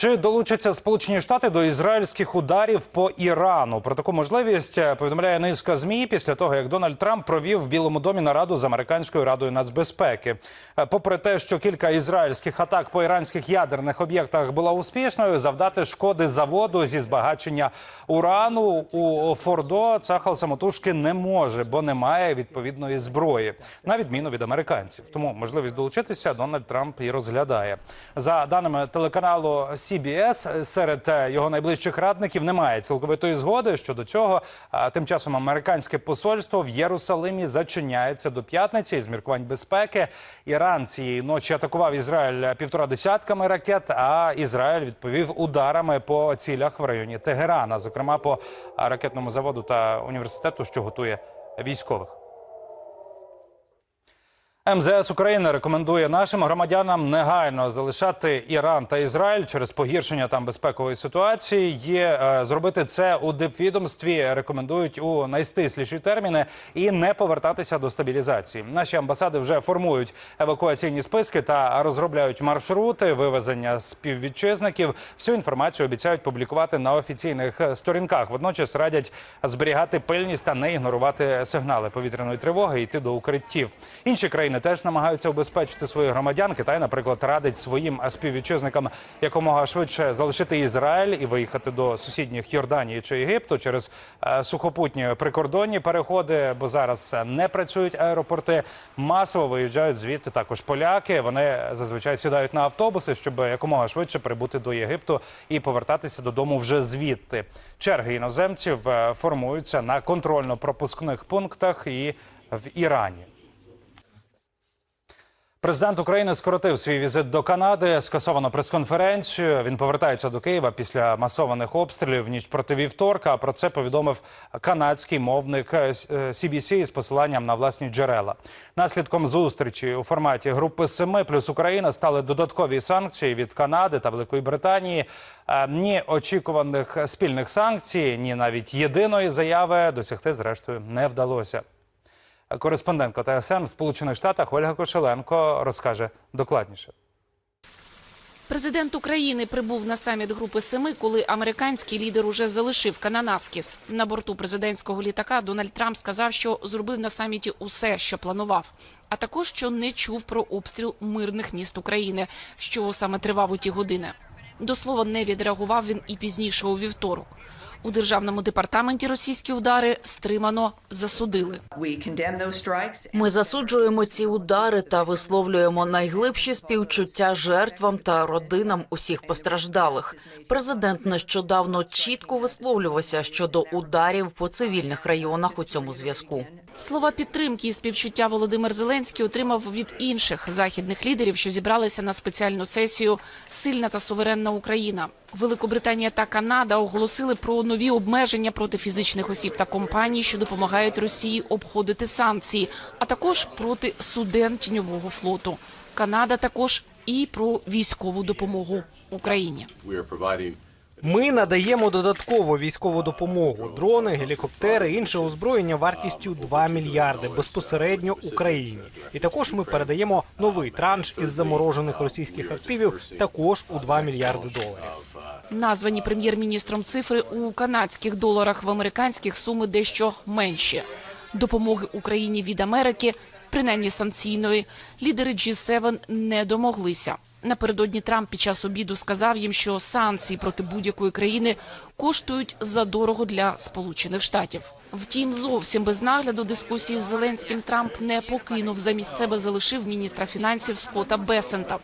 Чи долучаться Сполучені Штати до ізраїльських ударів по Ірану? Про таку можливість е, повідомляє низка змі після того, як Дональд Трамп провів в Білому домі нараду з американською радою нацбезпеки. Е, Попри те, що кілька ізраїльських атак по іранських ядерних об'єктах була успішною, завдати шкоди заводу зі збагачення урану у Фордо Цахал самотужки не може, бо немає відповідної зброї, на відміну від американців. Тому можливість долучитися Дональд Трамп і розглядає. За даними телеканалу CBS, серед е, його найближчих радників немає цілковитої згоди щодо цього. А Тим часом американське посольство в Єрусалимі зачиняється до п'ятниці з міркувань безпеки. Іран цієї ночі атакував Ізраїль півтора десятками ракет. А Ізраїль відповів ударами по цілях в районі Тегерана, зокрема по ракетному заводу та університету, що готує військових. МЗС України рекомендує нашим громадянам негайно залишати Іран та Ізраїль через погіршення там безпекової ситуації. Є е, зробити це у дипвідомстві. Рекомендують у найстисліші терміни і не повертатися до стабілізації. Наші амбасади вже формують евакуаційні списки та розробляють маршрути вивезення співвітчизників. Всю інформацію обіцяють публікувати на офіційних сторінках. Водночас радять зберігати пильність та не ігнорувати сигнали повітряної тривоги йти до укриттів. Інші країни теж намагаються убезпечити своїх громадян. Китай, наприклад, радить своїм співвітчизникам якомога швидше залишити Ізраїль і виїхати до сусідніх Йорданії чи Єгипту через е, сухопутні прикордонні переходи, бо зараз е, не працюють аеропорти. Масово виїжджають звідти також поляки. Вони зазвичай сідають на автобуси, щоб якомога швидше прибути до Єгипту і повертатися додому вже звідти. Черги іноземців е, формуються на контрольно-пропускних пунктах і в Ірані. Президент України скоротив свій візит до Канади. Скасовано прес-конференцію. Він повертається до Києва після масованих обстрілів в ніч проти вівторка. Про це повідомив канадський мовник е, CBC із посиланням на власні джерела. Наслідком зустрічі у форматі групи семи плюс Україна стали додаткові санкції від Канади та Великої Британії. Е, Ні очікуваних спільних санкцій, ні навіть єдиної заяви досягти зрештою не вдалося. Кореспондентка ТСН в Сполучених Штатах Ольга Кошеленко розкаже докладніше. Президент України прибув на саміт Групи Семи, коли американський лідер уже залишив Кананаскіс. На борту президентського літака Дональд Трамп сказав, що зробив на саміті усе, що планував, а також що не чув про обстріл мирних міст України, що саме тривав у ті години. До слова, не відреагував він і пізніше у вівторок. У державному департаменті російські удари стримано засудили. Ми засуджуємо ці удари та висловлюємо найглибші співчуття жертвам та родинам усіх постраждалих. Президент нещодавно чітко висловлювався щодо ударів по цивільних районах у цьому зв'язку. Слова підтримки і співчуття Володимир Зеленський отримав від інших західних лідерів, що зібралися на спеціальну сесію Сильна та суверенна Україна. Великобританія та Канада оголосили про нові обмеження проти фізичних осіб та компаній, що допомагають Росії обходити санкції, а також проти суден тіньового флоту. Канада також і про військову допомогу Україні. Ми надаємо додаткову військову допомогу: дрони, гелікоптери, інше озброєння вартістю 2 мільярди безпосередньо Україні. І також ми передаємо новий транш із заморожених російських активів, також у 2 мільярди доларів. Названі прем'єр-міністром цифри у канадських доларах в американських суми дещо менші. Допомоги Україні від Америки, принаймні санкційної, лідери G7 не домоглися. Напередодні Трамп під час обіду сказав їм, що санкції проти будь-якої країни коштують задорого для Сполучених Штатів. Втім, зовсім без нагляду дискусії з Зеленським Трамп не покинув. Замість себе залишив міністра фінансів Скотта Бесента.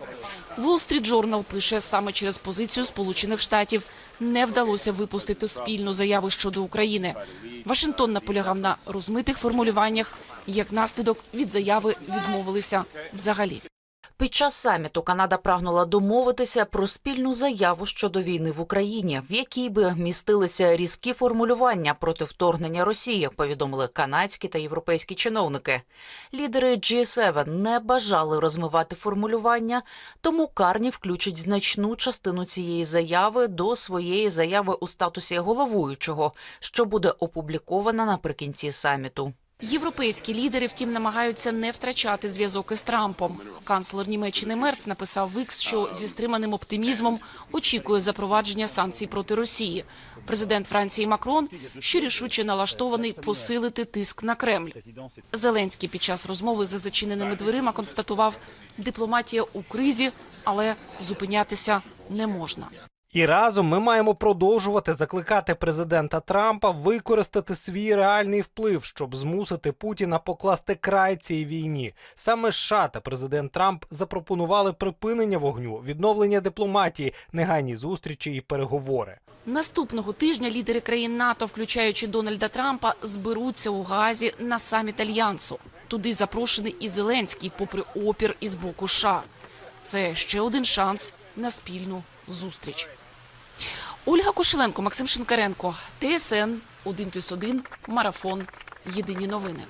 Wall Street Journal пише саме через позицію Сполучених Штатів не вдалося випустити спільну заяву щодо України. Вашингтон наполягав на розмитих формулюваннях. і, Як наслідок від заяви відмовилися взагалі. Під час саміту Канада прагнула домовитися про спільну заяву щодо війни в Україні, в якій би містилися різкі формулювання проти вторгнення Росії. Повідомили канадські та європейські чиновники. Лідери G7 не бажали розмивати формулювання, тому Карні включить значну частину цієї заяви до своєї заяви у статусі головуючого, що буде опублікована наприкінці саміту. Європейські лідери, втім, намагаються не втрачати зв'язок із Трампом. Канцлер Німеччини Мерц написав в Ікс, що зі стриманим оптимізмом очікує запровадження санкцій проти Росії. Президент Франції Макрон що рішуче налаштований посилити тиск на Кремль. Зеленський під час розмови за зачиненими дверима констатував, дипломатія у кризі, але зупинятися не можна. І разом ми маємо продовжувати закликати президента Трампа використати свій реальний вплив, щоб змусити Путіна покласти край цій війні. Саме США та президент Трамп запропонували припинення вогню, відновлення дипломатії, негайні зустрічі і переговори. Наступного тижня лідери країн НАТО, включаючи Дональда Трампа, зберуться у Газі на саміт Альянсу. Туди запрошений і Зеленський, попри опір із боку США. Це ще один шанс на спільну зустріч. Ольга Кошеленко, Максим Шинкаренко, ТСН 1+,1, Марафон. Єдині новини.